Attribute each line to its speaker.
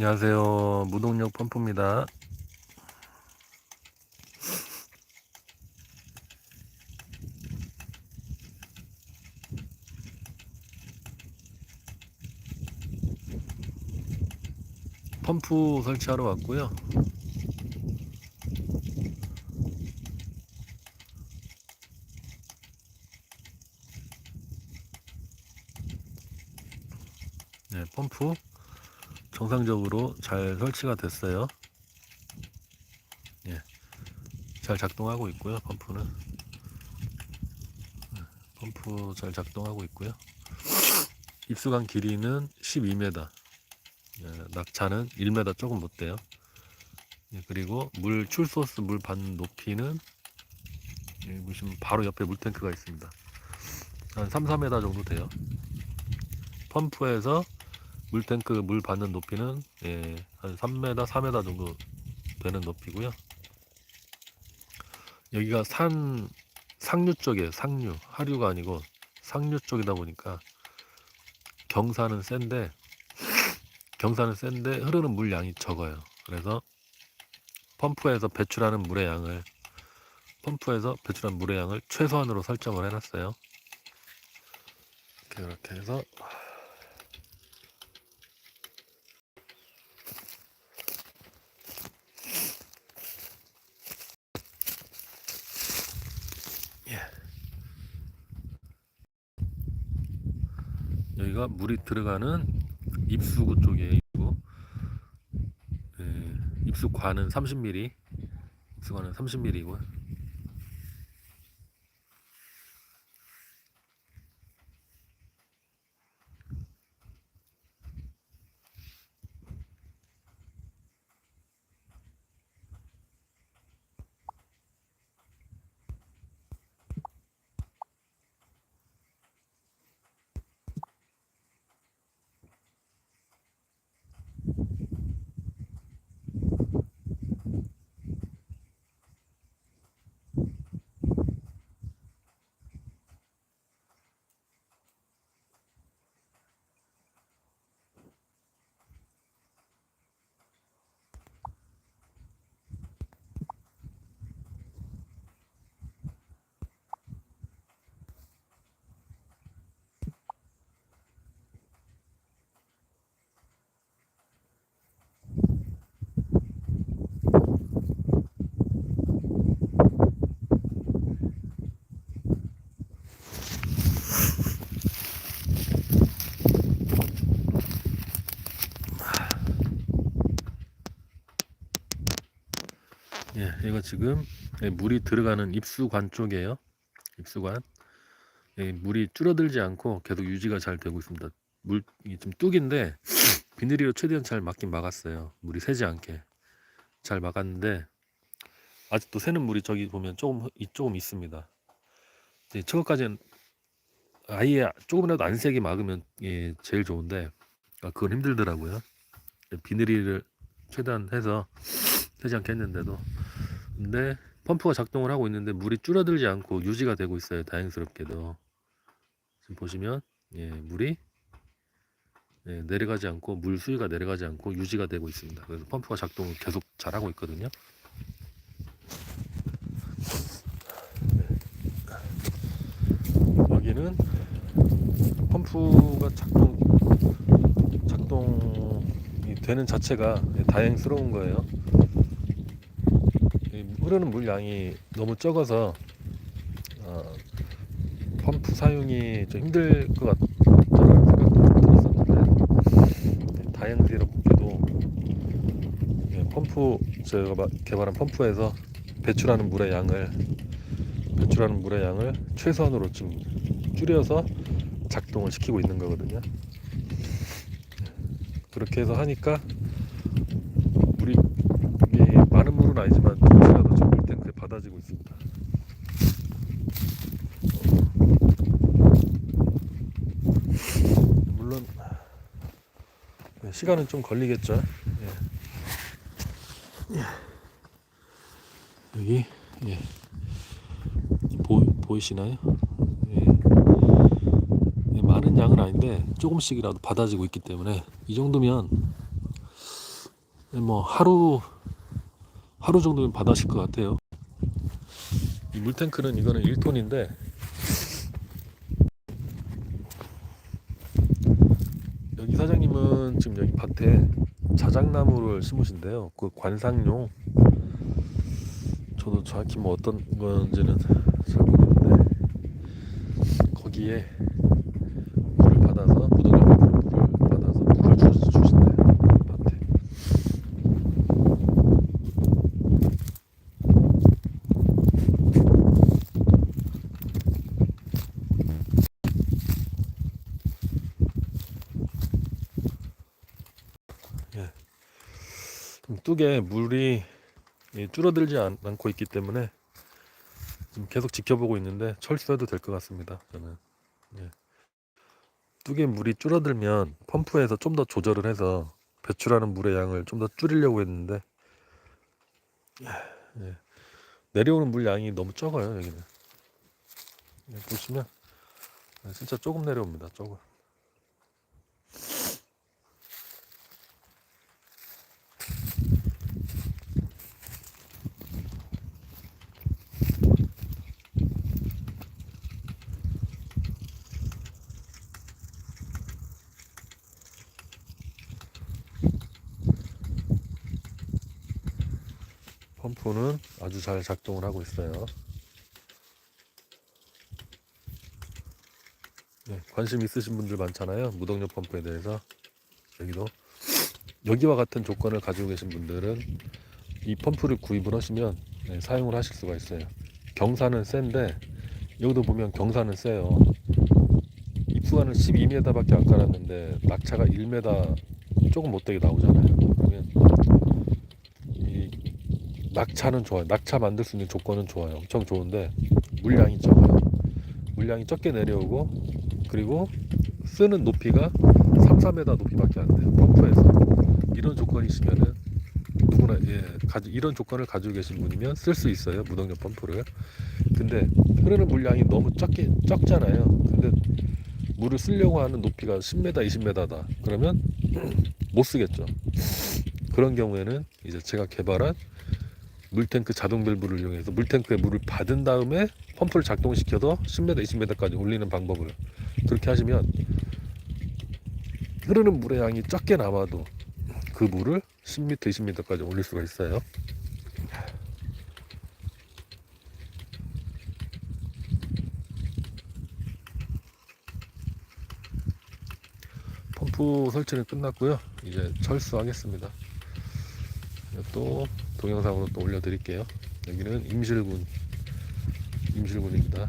Speaker 1: 안녕하세요. 무동력 펌프입니다. 펌프 설치하러 왔고요. 네, 펌프 정상적으로 잘 설치가 됐어요. 예, 잘 작동하고 있고요. 펌프는 네, 펌프 잘 작동하고 있고요. 입수관 길이는 12m, 예, 낙차는 1m 조금 못 돼요. 예, 그리고 물 출소스 물 받는 높이는 예, 보시면 바로 옆에 물탱크가 있습니다. 한 3, 4m 정도 돼요. 펌프에서 물탱크 물 받는 높이는 예, 한 3m, 4m 정도 되는 높이고요. 여기가 산 상류 쪽이에요. 상류 하류가 아니고 상류 쪽이다 보니까 경사는 센데 경사는 센데 흐르는 물 양이 적어요. 그래서 펌프에서 배출하는 물의 양을 펌프에서 배출한 물의 양을 최소한으로 설정을 해놨어요. 이렇게 이렇게 해서 여기가 물이 들어가는 입수구 쪽이에요. 입구. 예, 입수관은 30mm, 입수관은 30mm고 이거 지금 예, 물이 들어가는 입수관 쪽이에요. 입수관. 예, 물이 줄어들지 않고 계속 유지가 잘 되고 있습니다. 물이 좀 뚝인데 비닐이로 최대한 잘 막긴 막았어요. 물이 새지 않게 잘 막았는데 아직도 새는 물이 저기 보면 조금 이- 조금 있습니다. 이제 저거까지는 아예 조금이라도 안 새게 막으면 예, 제일 좋은데 아, 그건 힘들더라고요. 비닐을 최대한 해서 새지 않게 했는데도 근데 펌프가 작동을 하고 있는데 물이 줄어들지 않고 유지가 되고 있어요. 다행스럽게도 지금 보시면 예, 물이 예, 내려가지 않고 물 수위가 내려가지 않고 유지가 되고 있습니다. 그래서 펌프가 작동을 계속 잘 하고 있거든요. 여기는 펌프가 작동 작동이 되는 자체가 다행스러운 거예요. 이 흐르는 물 양이 너무 적어서 어, 펌프 사용이 좀 힘들 것 같다는 생각도 들었었는데 네, 다행스럽게도 예, 펌프 제가 마- 개발한 펌프에서 배출하는 물의 양을 배출하는 물의 양을 최소한으로 좀 줄여서 작동을 시키고 있는 거거든요. 그렇게 해서 하니까 물이 많은 물은 아니지만 받아지고 있습니다. 물론 네, 시간은 좀 걸리겠죠. 예. 예. 여기 예. 보, 보이시나요? 예. 예, 많은 양은 아닌데 조금씩이라도 받아지고 있기 때문에 이 정도면 뭐 하루 하루 정도면 받으실 것 같아요. 이 물탱크는 이거는 1톤인데 여기 사장님은 지금 여기 밭에 자작나무를 심으신데요. 그 관상용 저도 정확히 뭐 어떤 건지는 잘 모르는데 거기에 물을 받아서 무더기로 물을 받아서 물을 주, 주신대요 밭에. 좀 뚝에 물이 예, 줄어들지 않, 않고 있기 때문에 지금 계속 지켜보고 있는데 철수해도 될 것 같습니다. 저는 예. 뚝에 물이 줄어들면 펌프에서 좀 더 조절을 해서 배출하는 물의 양을 좀 더 줄이려고 했는데 예. 내려오는 물 양이 너무 적어요 여기는 예, 보시면 예, 진짜 조금 내려옵니다 조금 펌프는 아주 잘 작동을 하고 있어요. 네, 관심 있으신 분들 많잖아요. 무동력 펌프에 대해서 여기도 여기와 같은 조건을 가지고 계신 분들은 이 펌프를 구입을 하시면 네, 사용을 하실 수가 있어요. 경사는 센데 여기도 보면 경사는 세요. 입수관을 12m밖에 안 깔았는데 낙차가 1m 조금 못되게 나오잖아요. 그러면 이 낙차는 좋아요. 낙차 만들 수 있는 조건은 좋아요. 엄청 좋은데 물량이 적어요. 물량이 적게 내려오고 그리고 쓰는 높이가 3, 4m 높이밖에 안 돼요. 펌프에서 이런 조건이 있으면은 누구나 예, 가지, 이런 조건을 가지고 계신 분이면 쓸 수 있어요. 무동력 펌프를. 근데 흐르는 물량이 너무 적게 적잖아요. 근데 물을 쓰려고 하는 높이가 10m, 20m다. 그러면 못 쓰겠죠. 그런 경우에는 이제 제가 개발한 물탱크 자동 밸브를 이용해서 물탱크에 물을 받은 다음에 펌프를 작동시켜서 10m, 20m까지 올리는 방법을 그렇게 하시면 흐르는 물의 양이 적게 남아도 그 물을 10m, 20m까지 올릴 수가 있어요. 펌프 설치는 끝났고요. 이제 철수하겠습니다. 또 동영상으로 또 올려드릴게요. 여기는 임실군 임실군입니다.